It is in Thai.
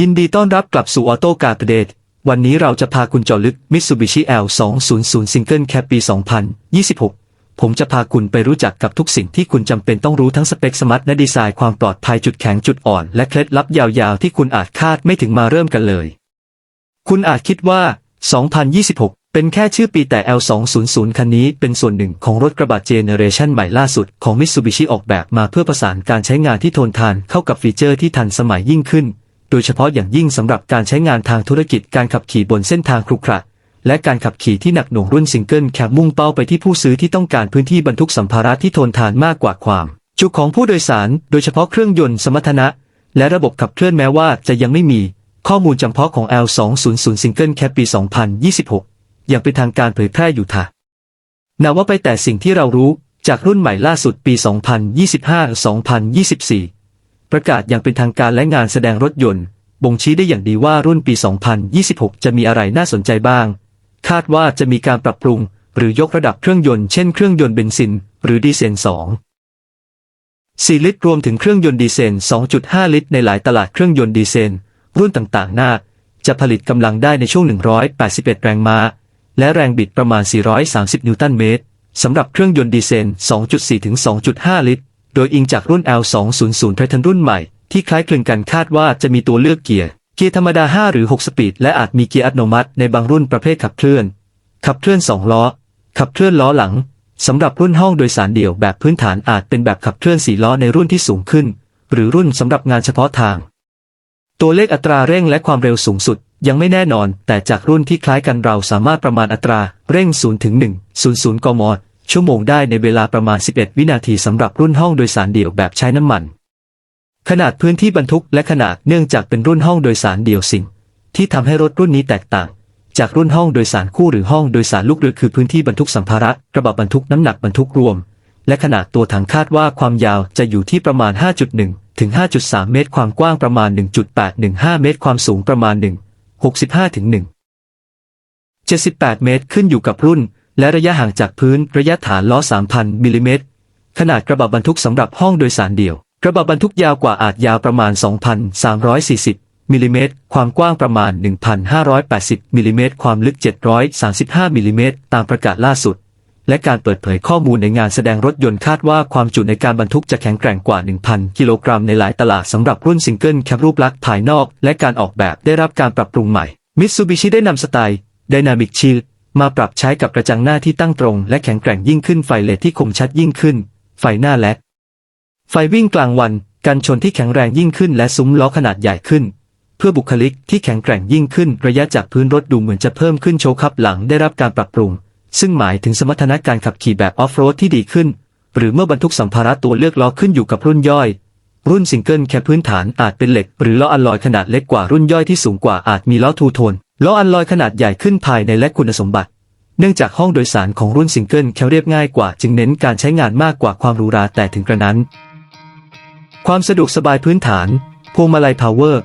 ยินดีต้อนรับกลับสู่ออโต้การ์เดตวันนี้เราจะพาคุณเจาะลึก Mitsubishi L200 Single Cab ปี 2026 ผมจะพาคุณไปรู้จักกับทุกสิ่งที่คุณจำเป็นต้องรู้ทั้งสเปคสมาร์ทและดีไซน์ความปลอดภัยจุดแข็งจุดอ่อน และเคล็ดลับยาวๆ ที่คุณอาจคาดไม่ถึงมาเริ่มกันเลย คุณอาจคิดว่า 2026 เป็นแค่ชื่อปีแต่ L200 คันนี้เป็นส่วนหนึ่งของรถกระบะเจเนเรชันใหม่ล่าสุดของ Mitsubishi ออกแบบมาเพื่อประสานการใช้งานที่ทนทานเข้ากับฟีเจอร์ที่ทันสมัยยิ่งขึ้น ดยเฉพาะอย่างยิ่งสำหรับการใช้งานทางธุรกิจการขับขี่บนเส้นทางครุขระและการขับขี่ที่หนักหน่วงรุ่นซิงเกิลแคบมุ่งเป้าไปที่ผู้ซื้อที่ต้องการพื้นที่บรรทุกสัมภาระที่ทนทานมากกว่าความจุของผู้โดยสาร โดยเฉพาะเครื่องยนต์สมรรถนะ และระบบขับเคลื่อนแม้ว่าจะยังไม่มี ข้อมูลจำเพาะของ L200 Single Cab ปี 2026 อย่างเป็นทางการเผยแพร่อยู่ค่ะนับว่าไปแต่สิ่งที่เรารู้จากรุ่นใหม่ล่าสุดปี 2025-2024 ประกาศอย่างเป็นทางการและงานแสดงรถยนต์ บ่งชี้ได้อย่างดีว่ารุ่นปี 2026 จะมีอะไรน่าสนใจบ้าง คาดว่าจะมีการปรับปรุง หรือยกระดับเครื่องยนต์เช่นเครื่องยนต์เบนซิน หรือดีเซล 2 4 ลิตรรวมถึงเครื่องยนต์ดีเซล 2.5 ลิตรในหลายตลาดเครื่องยนต์ดีเซล รุ่นต่างๆหน้าจะผลิตกำลังได้ในช่วง 181 แรงม้า และแรงบิดประมาณ 430 นิวตันเมตรสำหรับเครื่องยนต์ดีเซล 2.4 ถึง 2.5 ลิตร โดยอิงจากรุ่น L200 Triton รุ่นใหม่ ที่คล้ายคลึงกันคาดว่าจะมีตัวเลือกเกียร์ เกียร์ธรรมดา 5 หรือ 6 สปีด และอาจมีเกียร์อัตโนมัติในบางรุ่นประเภทขับเคลื่อน ขับเคลื่อน 2 ล้อ ขับเคลื่อนล้อหลัง สำหรับรุ่นห้องโดยสารเดี่ยวแบบพื้นฐานอาจเป็นแบบขับเคลื่อน 4 ล้อในรุ่นที่สูงขึ้น หรือรุ่นสำหรับงานเฉพาะทาง ตัวเลขอัตราเร่งและความเร็วสูงสุดยังไม่แน่นอน แต่จากรุ่นที่คล้ายกันเราสามารถประมาณอัตราเร่ง 0 ถึง 1 00 กม ชั่วโมงได้ในเวลาประมาณ 11 วินาทีสำหรับรุ่นห้องโดยสารเดี่ยวแบบใช้น้ำมัน ขนาดพื้นที่บรรทุกและขนาดเนื่องจากเป็นรุ่นห้องโดยสารเดี่ยวสิ่ง ที่ทำให้รถรุ่นนี้แตกต่าง จากรุ่นห้องโดยสารคู่หรือห้องโดยสารลูกเรือคือพื้นที่บรรทุกสัมภาระกระบะบรรทุกน้ำหนักบรรทุกรวม และขนาดตัวถังคาดว่าความยาวจะอยู่ที่ประมาณ 5.1 ถึง 5.3 เมตร ความกว้างประมาณ 1.815 เมตร ความสูงประมาณ 1 65ถึง1 78 เมตรขึ้นอยู่กับรุ่น และระยะห่างจากพื้นระยะฐานล้อ 3,000 มิลลิเมตร ขนาดกระบะบรรทุกสำหรับห้องโดยสารเดี่ยว กระบะบรรทุกยาวกว่าอาจยาวประมาณ 2,340 มิลลิเมตร ความกว้างประมาณ 1,580 มิลลิเมตร ความลึก 735 มิลลิเมตร ตามประกาศล่าสุด และการเปิดเผยข้อมูลในงานแสดงรถยนต์คาดว่าความจุในการบรรทุกจะแข็งแกร่งกว่า 1,000 กิโลกรัมในหลายตลาดสำหรับรุ่นซิงเกิลแคปรูปลักษณ์ภายนอก และการออกแบบได้รับการปรับปรุงใหม่ Mitsubishi ได้นำสไตล์ Dynamic Shield ม มาปรับใช้กับกระจังหน้าที่ตั้งตรง และแข็งแกร่งยิ่งขึ้นไฟเลดที่คมชัดยิ่งขึ้น ไฟหน้าและไฟวิ่งกลางวัน กันชนที่แข็งแรงยิ่งขึ้น และซุ้มล้อขนาดใหญ่ขึ้น เพื่อบุคลิกที่แข็งแกร่งยิ่งขึ้น ระยะจากพื้นรถดูเหมือนจะเพิ่มขึ้นโชว์คับหลังได้รับการปรับปรุง ซึ่งหมายถึงสมรรถนะการขับขี่แบบออฟโรดที่ดีขึ้น หรือเมื่อบรรทุกสัมภาระตัวเลือกล้อขึ้นอยู่กับรุ่นย่อยรุ่นซิงเกิลแค่พื้นฐานอาจเป็นเหล็ก หรือล้ออัลลอยขนาดเล็กกว่ารุ่นย่อยที่สูงกว่าอาจมีล้อทูโทน ล้ออันลอยขนาดใหญ่ขึ้นภายในและคุณสมบัติ เนื่องจากห้องโดยสารของรุ่นซิงเกิลแคลเรียบง่ายกว่าจึงเน้นการใช้งานมากกว่าความหรูหราแต่ถึงกระนั้น ความสะดวกสบายพื้นฐานพวงมาลัยพาวเวอร์